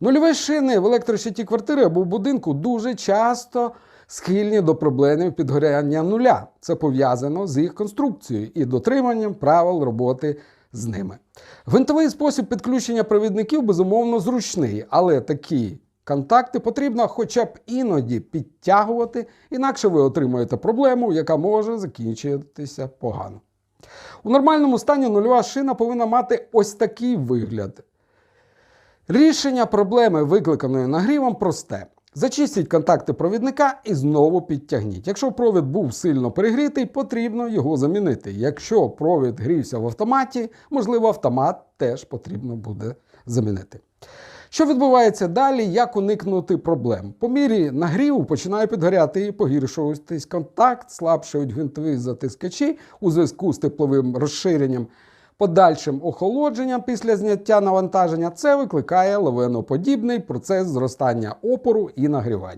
Нульові шини в електрощиті квартири або в будинку дуже часто схильні до проблем підгоряння нуля. Це пов'язано з їх конструкцією і дотриманням правил роботи з ними. Гвинтовий спосіб підключення провідників безумовно зручний, але такі контакти потрібно хоча б іноді підтягувати, інакше ви отримаєте проблему, яка може закінчитися погано. У нормальному стані нульова шина повинна мати ось такий вигляд. Рішення проблеми, викликаної нагрівом, просте. Зачистіть контакти провідника і знову підтягніть. Якщо провід був сильно перегрітий, потрібно його замінити. Якщо провід грівся в автоматі, можливо, автомат теж потрібно буде замінити. Що відбувається далі, як уникнути проблем? По мірі нагріву починає підгоряти і погіршуватись контакт, слабшають гвинтові затискачі у зв'язку з тепловим розширенням, подальшим охолодженням після зняття навантаження. Це викликає лавиноподібний процес зростання опору і нагрівання.